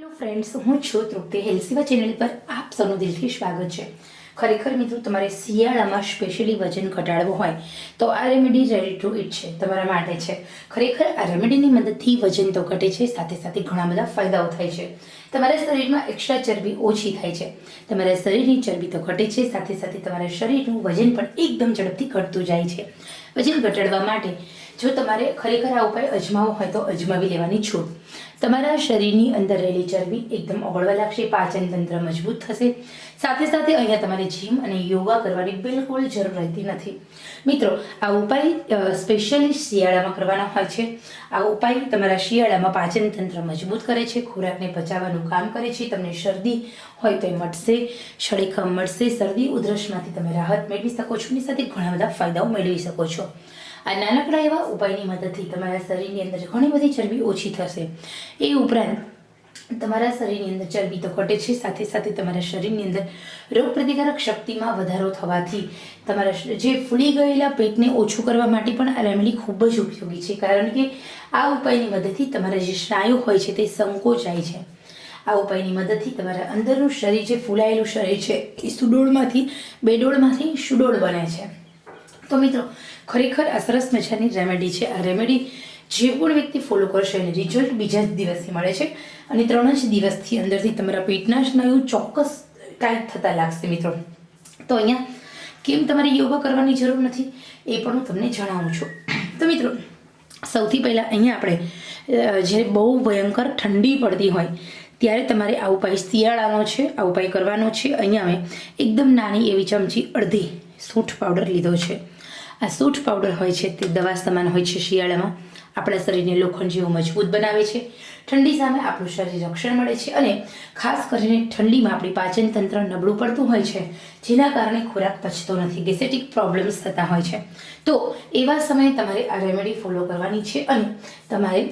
Hello friends હું છું તૃપ્તિ હેલ્સીવા channel પર આપ સૌનું દિલથી સ્વાગત છે. ખરેખર મિત્રો, તમારે શિયાળામાં સ્પેશિયલી વજન ઘટાડવું હોય તો આ રેમેડી રેડી ટુ ઇટ છે, તમારા માટે છે. ખરેખર આ રેમેડીની મદદથી વજન તો ઘટે છે, સાથે સાથે ઘણા બધા ફાયદાઓ થાય છે. તમારા શરીરમાં એક્સ્ટ્રા ચરબી ઓછી થાય છે. તમારા શરીરની ચરબી તો ઘટે છે, સાથે સાથે તમારા શરીરનું વજન પણ એકદમ ઝડપથી ઘટતું જાય છે. વજન ઘટાડવા માટે જો તમારે ખરેખર આ ઉપાય અજમાવો હોય તો અજમાવી લેવાની છૂટ તમારા શરીરની અંદર રહેલી ચરબી એકદમ ઓગળવા લાગશે, પાચન તંત્ર મજબૂત થશે. સાથે સાથે અહીંયા તમારે જીમ અને યોગા કરવાની બિલકુલ જરૂર રહેતી નથી. મિત્રો, આ ઉપાય સ્પેશિયલી શિયાળામાં કરવાનો હોય છે. આ ઉપાય તમારા શિયાળામાં પાચન તંત્ર મજબૂત કરે છે, ખોરાકને પચાવવાનું કામ કરે છે, તમને શરદી હોય તો એ મટશે શળીખમ મળશે, શરદી ઉધરસમાંથી તમે રાહત મેળવી શકો છો અને સાથે ઘણા બધા ફાયદાઓ મેળવી શકો છો. આ નાનકડા એવા ઉપાયની મદદથી તમારા શરીરની અંદર ઘણી બધી ચરબી ઓછી થશે. એ ઉપરાંત તમારા શરીરની અંદર ચરબી તો ઘટે છે, સાથે સાથે તમારા શરીરની અંદર રોગપ્રતિકારક શક્તિમાં વધારો થવાથી તમારા જે ફૂલી ગયેલા પેટને ઓછું કરવા માટે પણ આ રેમેડી ખૂબ જ ઉપયોગી છે, કારણ કે આ ઉપાયની મદદથી તમારા જે સ્નાયુ હોય છે તે સંકોચાય છે. આ ઉપાયની મદદથી તમારા અંદરનું શરીર જે ફૂલાયેલું શરીર છે, એ સુડોળમાંથી, બેડોળમાંથી સુડોળ બને છે. તો મિત્રો, ખરેખર આ સરસ મજાની રેમેડી છે. આ રેમેડી જે પણ વ્યક્તિ ફોલો કરશે એને રિઝલ્ટ બીજા જ દિવસથી મળે છે. અને ત્રણ જ દિવસથી અંદરથી તમારા પેટના સ્નાયુ ચોક્કસ ટાઈટ થતા લાગશે મિત્રો. તો અહીંયા કેમ તમારે યોગા કરવાની જરૂર નથી? એ પણ હું તમને જણાવું છું. તો મિત્રો, સૌથી પહેલાં અહીંયા આપણે જ્યારે બહુ ભયંકર ઠંડી પડતી હોય, ત્યારે તમારે આ ઉપાય શિયાળાનો છે, આ ઉપાય કરવાનો છે. અહીંયા અમે એકદમ નાની એવી ચમચી અડધી સૂંઠ પાવડર લીધો છે. આ સૂટ પાવડર હોય છે તે દવા સમાન હોય છે શિયાળામાં. આપણા શરીરને લોખંડ જેવું મજબૂત બનાવે છે. ઠંડી સામે આપણું શરીર રક્ષણ મળે છે અને ખાસ કરીને ઠંડીમાં આપણી પાચન તંત્ર નબળું પડતું હોય છે, જેના કારણે ખોરાક પચતો નથી ગેસેટિક પ્રોબ્લેમ્સ થતા હોય છે. તો એવા સમયે તમારે આ રેમેડી ફોલો કરવાની છે અને તમારે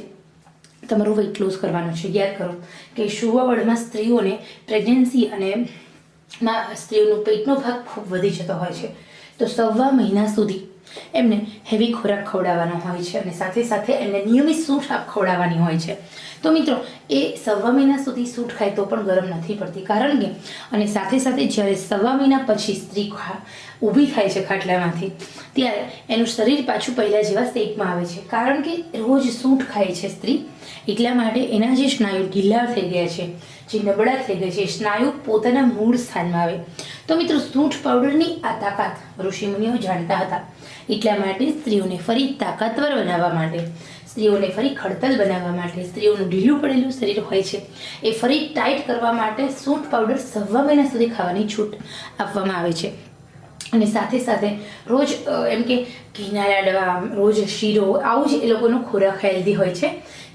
તમારું વેઇટ લોસ કરવાનું છે. યાદ કરો કે શુવાવડમાં સ્ત્રીઓને પ્રેગ્નન્સી અને માં સ્ત્રીઓનો પેટનો ભાગ ખૂબ વધી જતો હોય છે. તો સવા મહિના સુધી એમને હેવી ખોરાક ખવડાવવાનો હોય છે અને સાથે સાથે એમને નિયમિત સૂટ ખવડાવવાની હોય છે. તો મિત્રો, એ સવા મહિના સુધી સૂટ ખાય તો પણ ગરમ નથી પડતી. કારણ કે, અને સાથે સાથે જ્યારે સવા મહિના પછી સ્ત્રી ખા, ઊભી થાય છે ખાટલામાંથી, ત્યારે એનું શરીર પાછું પહેલાં જેવા સ્ટેપમાં આવે છે. કારણ કે રોજ સૂંઠ ખાય છે સ્ત્રી, એટલા માટે એના જે સ્નાયુ ઢીલા થઈ ગયા છે, જે નબળા થઈ ગયા છે સ્નાયુ પોતાના મૂળ સ્થાનમાં આવે. તો મિત્રો સૂંઠ પાવડરની આ તાકાત ઋષિમુનિઓ જાણતા હતા. એટલા માટે સ્ત્રીઓને ફરી તાકાતવર બનાવવા માટે. સ્ત્રીઓને ફરી ખડતલ બનાવવા માટે. સ્ત્રીઓનું ઢીલું પડેલું શરીર હોય છે. એ ફરી ટાઈટ કરવા માટે સૂંઠ પાવડર સવા મહિના સુધી ખાવાની છૂટ આપવામાં આવે છે. અને સાથે સાથે રોજ એમ કે ઘીના લાડવા, રોજ શીરો, આવું જ એ લોકોનો ખોરાક હેલ્ધી હોય છે.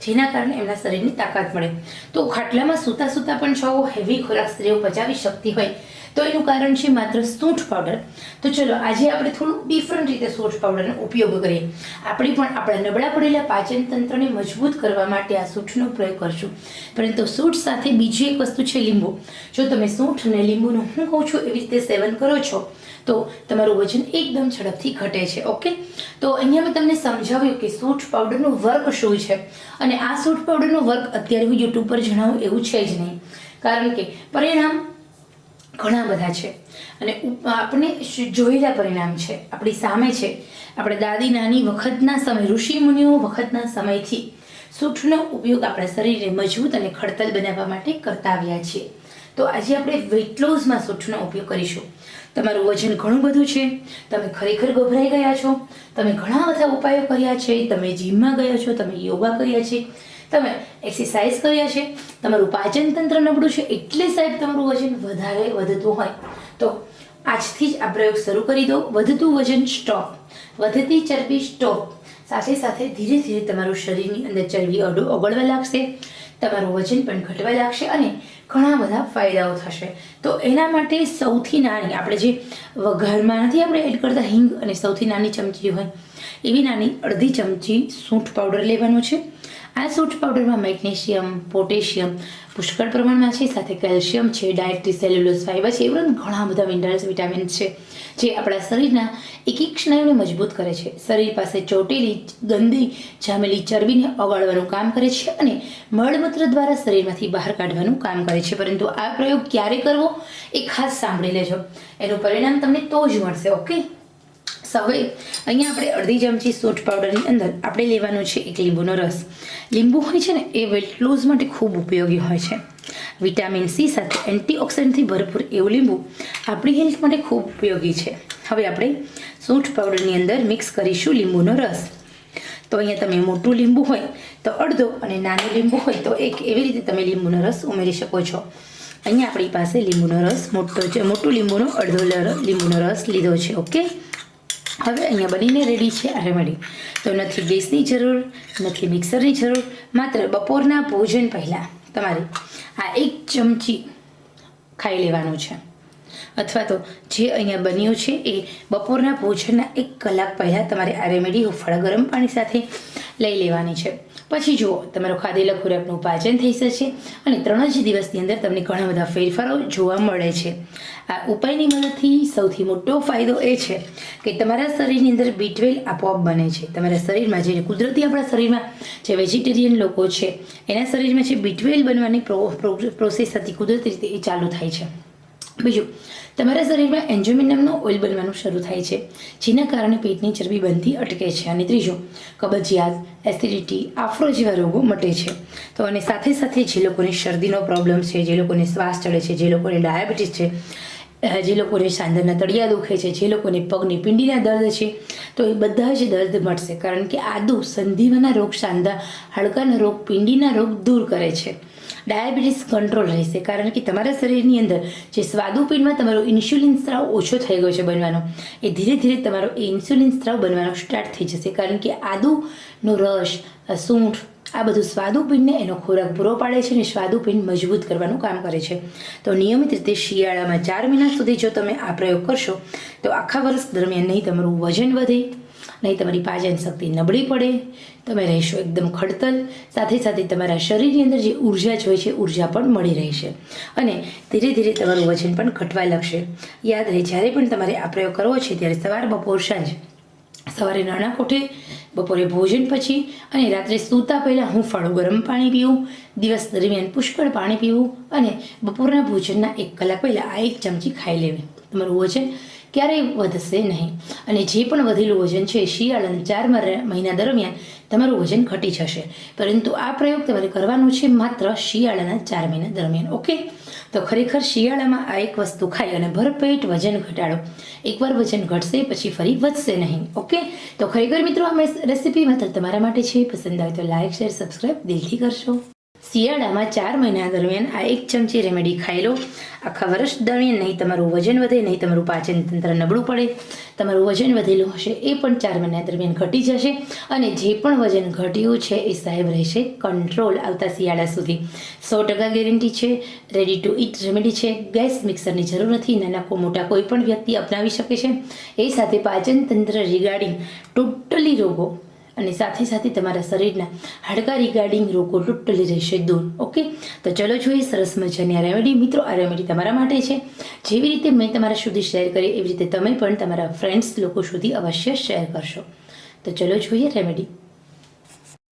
જેના કારણે એમના શરીરની તાકાત મળે. તો ખાટલામાં સૂતા સૂતા પણ જો હેવી ખોરાક સ્ત્રીઓ પચાવી શકતી હોય. તો એનું કારણ છે માત્ર સૂંઠ પાવડર તો ચલો, આજે આપણે થોડું ડિફરન્ટ રીતે સૂંઠ પાવડરનો ઉપયોગ કરીએ. આપણે પણ આપણા નબળા પડેલા પાચન તંત્રને મજબૂત કરવા માટે આ સૂંઠનો પ્રયોગ કરશું. પરંતુ સૂંઠ સાથે બીજી એક વસ્તુ છે લીંબુ. જો તમે સૂંઠ અને લીંબુનું હું કહું છું, એવી રીતે સેવન કરો છો, તો તમારું વજન એકદમ ઝડપથી ઘટે છે, ઓકે? તો અહીંયા મેં તમને સમજાવ્યું કે સૂંઠ પાવડરનો વર્ક શું છે? અને આ સૂટ પાવડરનો વર્ક અત્યારે હું યુટ્યુબ પર જણાવું એવું છે જ નહીં. કારણ કે પરિણામ ઘણા બધા છે. અને આપણે જોયેલા પરિણામ છે. આપણી સામે છે. આપણે દાદી નાની વખતના સમય, ઋષિ મુનિઓ વખતના સમયથી સૂઠનો ઉપયોગ આપણા શરીરને મજબૂત અને ખડતલ બનાવવા માટે કરતા આવ્યા છીએ. તો આજે આપણે વેઇટ લોસમાં સૂઠનો ઉપયોગ કરીશું. તમારું વજન ઘણું બધું છે. તમે ખરેખર ગભરાઈ ગયા છો. તમે ઘણા બધા ઉપાયો કર્યા છે. તમે જીમમાં ગયા છો. તમે યોગા કર્યા છે. તમે એક્સરસાઇઝ કર્યા છે. તમારું પાચન તંત્ર નબળું છે એટલે સાહેબ તમારું વજન વધારે વધતું હોય. તો આજથી જ આ પ્રયોગ શરૂ કરી દો. વધતું વજન સ્ટોપ વધતી ચરબી સ્ટોપ સાથે સાથે ધીરે ધીરે તમારું શરીરની અંદર ચરબી અડો ઓગળવા લાગશે. તમારું વજન પણ ઘટવા લાગશે અને ઘણા બધા ફાયદાઓ થશે. તો એના માટે સૌથી નાની, આપણે જે વઘારમાં નથી આપણે એડ કરતા હિંગ અને સૌથી નાની ચમચી હોય, એવી નાની અડધી ચમચી સૂંઠ પાવડર લેવાનો છે. આ સૂટ પાવડરમાં મેગ્નેશિયમ, પોટેશિયમ, પુષ્કળ પ્રમાણમાં છે, સાથે કેલ્શિયમ છે, ડાયટ્રી સેલ્યુલોઝ ફાઇબર છે, એવું ઘણા બધા મિનરલ્સ વિટામિન્સ છે, જે આપણા શરીરના એક એક સ્નાયુને મજબૂત કરે છે. શરીર પાસે ચોટેલી, ગંદી, જામેલી ચરબીને ઓગાળવાનું કામ કરે છે અને મળમૂત્ર દ્વારા શરીરમાંથી બહાર કાઢવાનું કામ કરે છે. પરંતુ આ પ્રયોગ ક્યારે કરવો એ ખાસ સાંભળી લેજો. એનું પરિણામ તમને તો જ મળશે, ઓકે? હવે અહીંયા આપણે અડધી ચમચી સોટ પાવડરની અંદર આપણે લેવાનું છે એક લીંબુનો રસ. લીંબુ હોય છે ને, એ વેટ લોઝ માટે ખૂબ ઉપયોગી હોય છે. વિટામિન સી સાથે એન્ટીઓક્સિડન્ટથી ભરપૂર એવું લીંબુ આપણી હેલ્થ માટે ખૂબ ઉપયોગી છે. હવે આપણે સૂંઠ પાવડરની અંદર મિક્સ કરીશું લીંબુનો રસ. તો અહીંયા તમે મોટું લીંબુ હોય તો અડધો અને નાનું લીંબુ હોય તો એક. એવી રીતે તમે લીંબુનો રસ ઉમેરી શકો છો. અહીંયા આપણી પાસે લીંબુનો રસ, મોટો છે, મોટું લીંબુનો અડધો લીંબુનો રસ લીધો છે, ઓકે? હવે અહીંયા બનીને રેડી છે રેમેડી તો નથી ગેસની જરૂર, નથી મિક્સરની જરૂર, માત્ર બપોરના ભોજન પહેલાં તમારે આ એક ચમચી ખાઈ લેવાનું છે. અથવા તો જે અહીંયા બન્યું છે એ બપોરના ભોજનના એક કલાક પહેલાં તમારે આ રેમેડી હુંફાળા ગરમ પાણી સાથે લઈ લેવાની છે. પછી જુઓ, તમારો ખાધેલા ખોરાકનું પાચન થઈ જશે અને ત્રણ જ દિવસની અંદર તમને ઘણા બધા ફેરફારો જોવા મળે છે. આ ઉપાયની મદદથી સૌથી મોટો ફાયદો એ છે કે તમારા શરીરની અંદર બીટવેલ આપોઆપ બને છે. તમારા શરીરમાં જે કુદરતી આપણા શરીરમાં જે વેજીટેરિયન લોકો છે, એના શરીરમાં જે બીટવેલ બનવાની પ્રો- પ્રો- પ્રોસેસ હતી, કુદરતી રીતે એ ચાલુ થાય છે. બીજું, તમારા શરીરમાં એન્જોમિન ઓઇલ બનવાનું શરૂ થાય છે, જેના કારણે પેટની ચરબી બનતી અટકે છે. અને ત્રીજું, કબજિયાત, એસિડિટી, આફરો જેવા રોગો મટે છે. તો અને સાથે સાથે જે લોકોને શરદીનો પ્રોબ્લેમ છે, જે લોકોને શ્વાસ ચડે છે, જે લોકોને ડાયાબિટીસ છે જે લોકોને સાંધાના તળિયા દુખે છે, જે લોકોને પગની પિંડીના દર્દ છે, તો એ બધા જ દર્દ મટશે. કારણ કે આદુ સંધિવાના રોગ સાંધા, હાડકાના રોગ, પિંડીના રોગ દૂર કરે છે. ડાયાબિટીસ કંટ્રોલ રહેશે. કારણ કે તમારા શરીરની અંદર જે સ્વાદુપિંડમાં તમારો ઇન્સ્યુલિન સ્ત્રાવ ઓછો થઈ ગયો છે બનવાનો, એ ધીરે ધીરે તમારો એ ઇન્સ્યુલિન સ્ત્રાવ બનવાનો સ્ટાર્ટ થઈ જશે. કારણ કે આદુનો રસ સૂંઠ, આ બધું સ્વાદુપિંડને એનો ખોરાક પૂરો પાડે છે અને સ્વાદુપિંડ મજબૂત કરવાનું કામ કરે છે. તો નિયમિત રીતે શિયાળામાં ચાર મહિના સુધી જો તમે આ પ્રયોગ કરશો, તો આખા વર્ષ દરમિયાન નહીં, તમારું વજન વધે નહીં, તમારી પાચન શક્તિ નબળી પડે, તમે રહેશો એકદમ ખડતલ. સાથે સાથે તમારા શરીરની અંદર જે ઊર્જા જોઈએ છે, ઊર્જા પણ મળી રહેશે. અને ધીરે ધીરે તમારું વજન પણ ઘટવા લાગશે. યાદ રહે, જ્યારે પણ તમારે આ પ્રયોગ કરવો છે, ત્યારે સવાર, બપોર, સાંજ. સવારે નાના કોઠે, બપોરે ભોજન પછી, અને રાત્રે સૂતા પહેલાં હુંફાળું ગરમ પાણી પીવું, દિવસ દરમિયાન પુષ્કળ પાણી પીવું, અને બપોરના ભોજનના એક કલાક પહેલાં આ એક ચમચી ખાઈ લેવી. તમારું વજન ક્યારેય વધશે નહીં. અને જે પણ વધેલું વજન છે શિયાળાના ચાર મહિના દરમિયાન તમારું વજન ઘટી જશે. પરંતુ આ પ્રયોગ તમારે કરવાનો છે માત્ર શિયાળાના ચાર મહિના દરમિયાન, ઓકે? તો ખરેખર શિયાળામાં આ એક વસ્તુ ખાઈ અને ભરપેટ વજન ઘટાડો. એકવાર વજન ઘટશે, પછી ફરી વધશે નહીં, ઓકે? તો ખરેખર મિત્રો આ રેસીપી માત્ર તમારા માટે છે. પસંદ આવે તો લાઇક શેર સબસ્ક્રાઇબ દિલથી કરશો. શિયાળામાં ચાર મહિના દરમિયાન આ એક ચમચી રેમેડી ખાઈ લો. આખા વર્ષ દરમિયાન નહીં તમારું વજન વધે, નહીં તમારું પાચન તંત્ર નબળું પડે. તમારું વજન વધેલું હશે એ પણ ચાર મહિના દરમિયાન ઘટી જશે અને જે પણ વજન ઘટ્યું છે એ સાહેબ રહેશે કંટ્રોલ આવતા શિયાળા સુધી. સો ટકા ગેરંટી છે રેડી ટુ ઇટ રેમેડી છે. ગેસ મિક્સરની જરૂર નથી, નાના કો મોટા કોઈ પણ વ્યક્તિ અપનાવી શકે છે. એ સાથે પાચન તંત્ર રિગાર્ડિંગ ટોટલી રોગો અને સાથે સાથે તમારા શરીરના હાડકા રિગાર્ડિંગ રોગો ટોટલી રહેશે દૂર. ઓકે તો ચલો જોઈએ સરસ મજાની આ રેમેડી મિત્રો, આ રેમેડી તમારા માટે છે. જેવી રીતે મેં તમારા સુધી શેર કરી, એવી રીતે તમે પણ તમારા ફ્રેન્ડ્સ લોકો સુધી અવશ્ય શેર કરશો. તો ચલો જોઈએ રેમેડી